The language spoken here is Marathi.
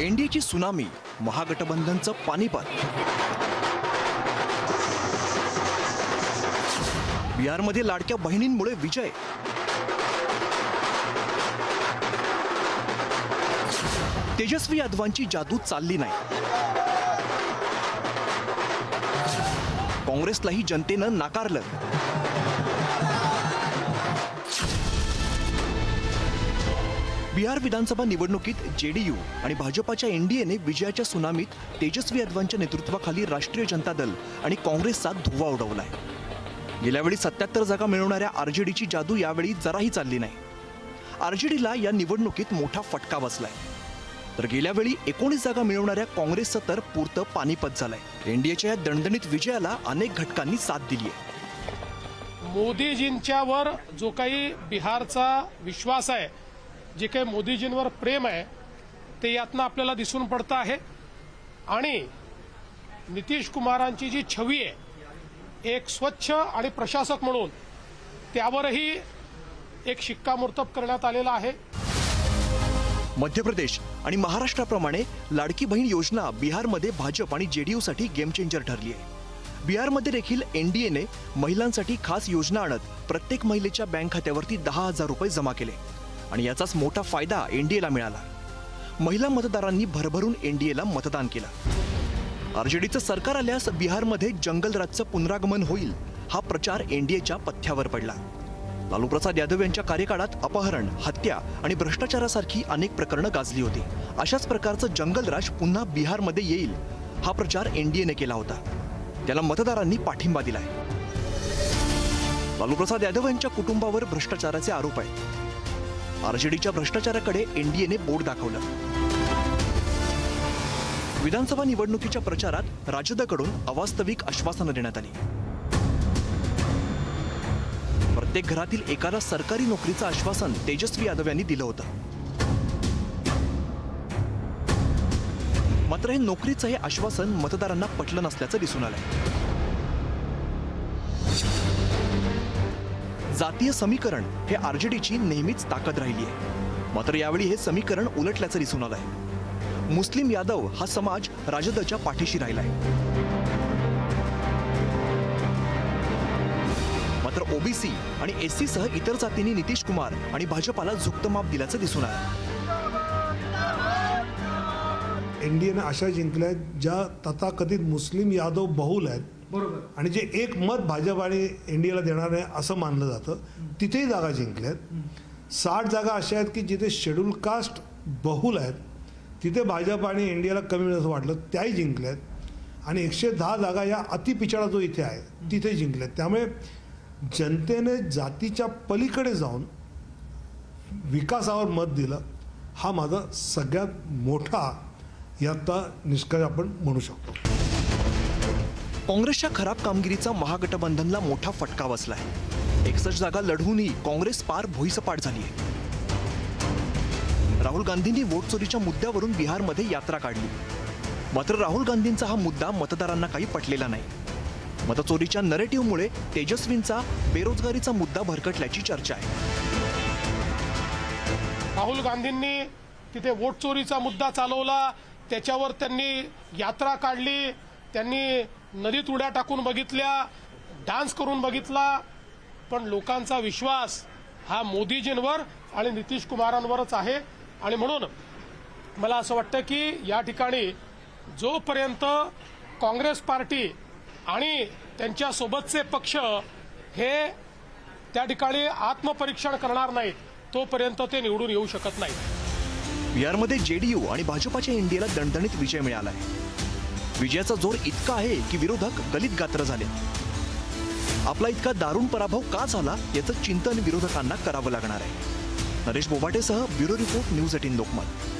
एनडीएची सुनामी महागठबंधनचं पानिपत. बिहारमध्ये लाडक्या बहिणींमुळे विजय. तेजस्वी यादवांची जादू चालली नाही. काँग्रेसलाही जनतेनं नाकारलं. बिहार विधानसभा निवडणुकीत जेडीयू आणि भाजपाच्या एनडीएने विजयाच्या सुनामीत तेजस्वी यादवांच्या नेतृत्वाखाली राष्ट्रीय जनता दल आणि काँग्रेसचा धुव्वा उडवलाय. गेल्यावेळी सत्याहत्तर जागा मिळवणाऱ्या आरजेडीची जादू यावेळी जराही चालली नाही. आरजेडीला या निवडणुकीत मोठा फटका बसलाय. तर गेल्या वेळी एकोणीस जागा मिळवणाऱ्या काँग्रेसचं तर पुरतं पानिपत झालंय. एनडीएच्या या दणदणीत विजयाला अनेक घटकांनी साथ दिली आहे मोदीजींच्यावर जो काही बिहारचा विश्वास आहे जे काही मोदीजींवर प्रेम आहे ते यातनं आपल्याला दिसून पडतं आहे. आणि नितीश कुमारांची जी छवी आहे एक स्वच्छ आणि प्रशासक म्हणून त्यावरही एक शिक्कामोर्तब करण्यात आलेला आहे. मध्य प्रदेश आणि महाराष्ट्राप्रमाणे लाडकी बहीण योजना बिहारमध्ये भाजप आणि जेडीयूसाठी गेम चेंजर ठरली आहे. बिहारमध्ये देखील एनडीएने महिलांसाठी खास योजना आणत प्रत्येक महिलेच्या बँक खात्यावरती दहा हजार रुपये जमा केले. आणि याचाच मोठा फायदा एनडीएला मिळाला. महिला मतदारांनी भरभरून एनडीएला मतदान केलं. आरजेडीचं सरकार आल्यास बिहारमध्ये जंगलराजचं पुनरागमन होईल हा प्रचार एनडीएच्या पथ्यावर पडला. लालू प्रसाद यादव यांच्या कार्यकाळात अपहरण हत्या आणि भ्रष्टाचारासारखी अनेक प्रकरणं गाजली होती. अशाच प्रकारचं जंगलराज पुन्हा बिहारमध्ये येईल हा प्रचार एनडीएने केला होता. त्याला मतदारांनी पाठिंबा दिलाय. लालू प्रसाद यादव यांच्या कुटुंबावर भ्रष्टाचाराचे आरोप आहेत. आरजेडीच्या भ्रष्टाचाराकडे एनडीएने बोट दाखवलं. विधानसभा निवडणुकीच्या प्रचारात राजदकडून अवास्तविक आश्वासनं देण्यात आली. प्रत्येक घरातील एकाला सरकारी नोकरीचं आश्वासन तेजस्वी यादव यांनी दिलं होतं. मात्र हे नोकरीचं हे आश्वासन मतदारांना पटलं नसल्याचं दिसून आलं जातीय समीकरण हे आरजेडीची नेहमीच ताकद राहिली आहे. मात्र यावेळी हे समीकरण उलटल्याचं दिसून आलंय. मुस्लिम यादव हा समाज राजदच्या पाठीशी राहिलाय. मात्र ओबीसी आणि एससी सह इतर जातींनी नितीश कुमार आणि भाजपाला झुकतं माप दिल्याचं दिसून आलं एनडीएने अशा जिंकल्या आहेत ज्या तथाकथित मुस्लिम यादव बहुल आहेत बरोबर. आणि जे एक मत भाजप आणि एनडीएला देणार आहे असं मानलं जातं तिथेही जागा जिंकल्यात साठ जागा अशा आहेत की जिथे शेड्यूल कास्ट बहुल आहेत तिथे भाजप आणि एनडीएला कमी असं वाटलं त्याही जिंकल्यात आणि एकशे दहा जागा या अतिपिछाडा जो इथे आहे तिथे जिंकल्यात त्यामुळे जनतेने जातीच्या पलीकडे जाऊन विकासावर मत दिलं हा माझा सगळ्यात मोठा याचा निष्कर्ष आपण म्हणू शकतो. काँग्रेसच्या खराब कामगिरीचा महागठबंधनला मोठा फटका बसलाय. एकसष्ट जागा लढवूनही काँग्रेस पार भुईसपाट झाली आहे राहुल गांधींनी वोट चोरीच्या मुद्द्यावरून बिहारमध्ये यात्रा काढली. मात्र राहुल गांधींचा हा मुद्दा मतदारांना काही पटलेला नाही. मतचोरीच्या नरेटिव्हमुळे तेजस्वींचा बेरोजगारीचा मुद्दा भरकटल्याची चर्चा आहे. राहुल गांधींनी तिथे वोट चोरीचा मुद्दा चालवला त्याच्यावर त्यांनी यात्रा काढली त्यांनी नदीत उड्या टाकून बघितल्या डान्स करून बघितला पण लोकांचा विश्वास हा मोदीजींवर आणि नितीश कुमारांवरच आहे. आणि म्हणून मला असं वाटतं की या ठिकाणी जोपर्यंत काँग्रेस पार्टी आणि त्यांच्यासोबतचे पक्ष हे त्या ठिकाणी आत्मपरीक्षण करणार नाहीत तोपर्यंत ते निवडून येऊ शकत नाहीत. बिहारमध्ये जेडीयू आणि भाजपाच्या इंडियाला दणदणीत विजय मिळाला आहे विजयाचा जोर इतका आहे की विरोधक गलित गात्र झाले. आपला इतका दारुण पराभव का झाला याचं चिंतन विरोधकांना करावं लागणार आहे. Naresh बोबाटेसह bureau report news eighteen Lokmat.